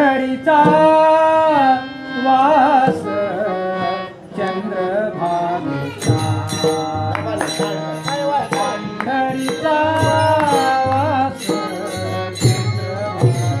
पाथरीचा वास चंद्रभागेचा पाथरीचा वास चंद्रभागेचा.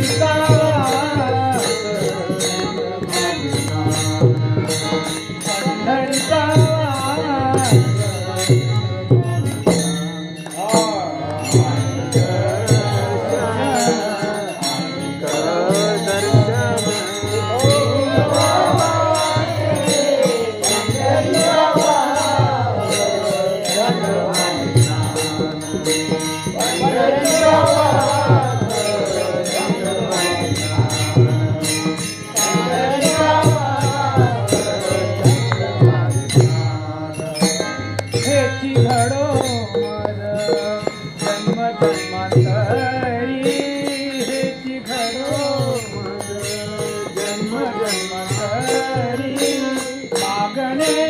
Bye. Amen.